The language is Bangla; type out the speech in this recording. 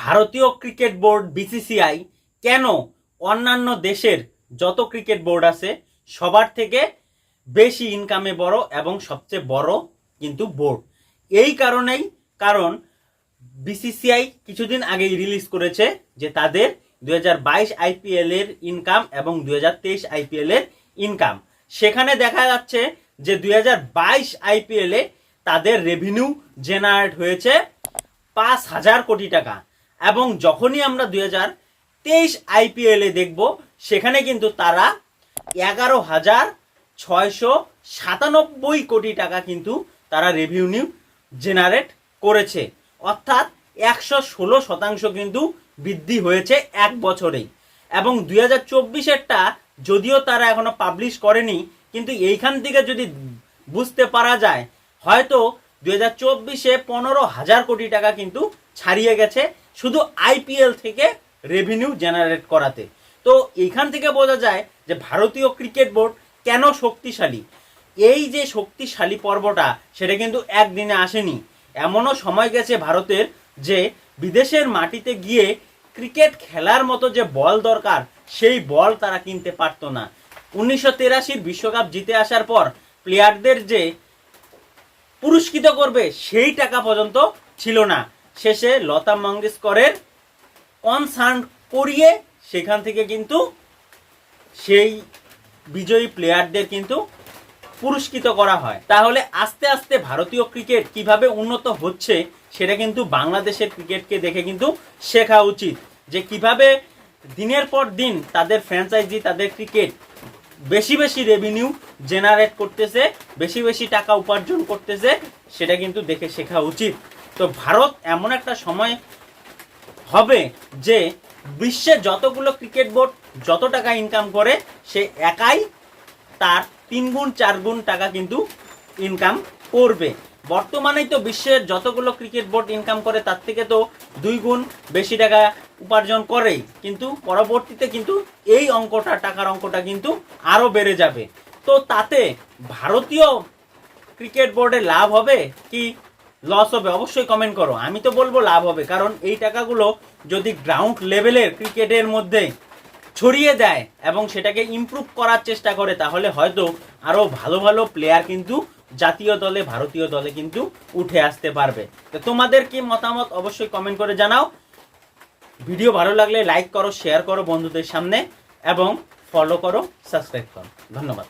ভারতীয় ক্রিকেট বোর্ড বিসিসিআই কেন অন্যান্য দেশের যত ক্রিকেট বোর্ড আছে, সবার থেকে বেশি ইনকামে বড় এবং সবচেয়ে বড় কিন্তু বোর্ড। এই কারণেই, কারণ বিসিসিআই কিছুদিন আগেই রিলিজ করেছে যে তাদের দুই হাজার বাইশ আইপিএল এর ইনকাম এবং দুই হাজার তেইশ আইপিএল এর ইনকাম সেখানে দেখা যাচ্ছে যে দুই আইপিএল তাদের রেভিনিউ জেনারেট হয়েছে পাঁচ হাজার কোটি টাকা। এবং যখনই আমরা দুই হাজার তেইশ আইপিএল দেখব, সেখানে কিন্তু তারা এগারো হাজার ছয়শো সাতানব্বই কোটি টাকা কিন্তু তারা রেভিনিউ জেনারেট করেছে। অর্থাৎ একশো ষোলো শতাংশ কিন্তু বৃদ্ধি হয়েছে এক বছরেই। এবং দুই হাজার চব্বিশেরটা যদিও তারা এখনও পাবলিশ করেনি, কিন্তু এইখান থেকে যদি বুঝতে পারা যায়, হয়তো দুই হাজার চব্বিশে পনেরো হাজার কোটি টাকা কিন্তু ছাড়িয়ে গেছে। শুধু আইপিএল থেকে রেভিনিউ জেনারেট করাতে। তো এইখান থেকে বোঝা যায় যে ভারতীয় ক্রিকেট বোর্ড কেন শক্তিশালী? এই যে শক্তিশালী পর্বটা, সেটা কিন্তু একদিনে আসেনি। এমনও সময় গেছে ভারতের যে বিদেশের মাটিতে গিয়ে ক্রিকেট খেলার মতো যে বল দরকার, সেই বল তারা কিনতে পারতো না। উনিশশো তেরাশির বিশ্বকাপ জিতে আসার পর প্লেয়ারদের যে পুরস্কৃত করবে, সেই টাকা পর্যন্ত ছিল না। শেষে লতা মঙ্গেশকরের কনসার্ন করিয়ে সেখান থেকে কিন্তু সেই বিজয়ী প্লেয়ারদের কিন্তু পুরস্কৃত করা হয়। তাহলে আস্তে আস্তে ভারতীয় ক্রিকেট কীভাবে উন্নত হচ্ছে সেটা কিন্তু বাংলাদেশের ক্রিকেটকে দেখে কিন্তু শেখা উচিত। যে কীভাবে দিনের পর দিন তাদের ফ্র্যাঞ্চাইজি তাদের ক্রিকেট বেশি বেশি রেভিনিউ জেনারেট করতেছে, বেশি বেশি টাকা উপার্জন করতেছে, সেটা কিন্তু দেখে শেখা উচিত। তো ভারত এমন একটা সময় হবে যে বিশ্বের যতগুলো ক্রিকেট বোর্ড যত টাকা ইনকাম করে, সে একাই তার তিন গুণ, চার গুণ টাকা কিন্তু ইনকাম করবে। বর্তমানেই তো বিশ্বের যতগুলো ক্রিকেট বোর্ড ইনকাম করে, তার থেকে তো দুই গুণ বেশি টাকা উপার্জন করেই। কিন্তু পরবর্তীতে কিন্তু এই অঙ্কটা, টাকার অঙ্কটা কিন্তু আরও বেড়ে যাবে। তো তাতে ভারতীয় ক্রিকেট বোর্ডে লাভ হবে কি লস হবে, অবশ্যই কমেন্ট করো। আমি তো বলব লাভ হবে, কারণ এই টাকাগুলো যদি গ্রাউন্ড লেভেলের ক্রিকেটের মধ্যে ছড়িয়ে দেয় এবং সেটাকে ইমপ্রুভ করার চেষ্টা করে, তাহলে হয়তো আরও ভালো ভালো প্লেয়ার কিন্তু জাতীয় দলে, ভারতীয় দলে কিন্তু উঠে আসতে পারবে। তো তোমাদের কি মতামত অবশ্যই কমেন্ট করে জানাও। ভিডিও ভালো লাগলে লাইক করো শেয়ার করো বন্ধুদের সামনে এবং ফলো করো সাবস্ক্রাইব করো। ধন্যবাদ।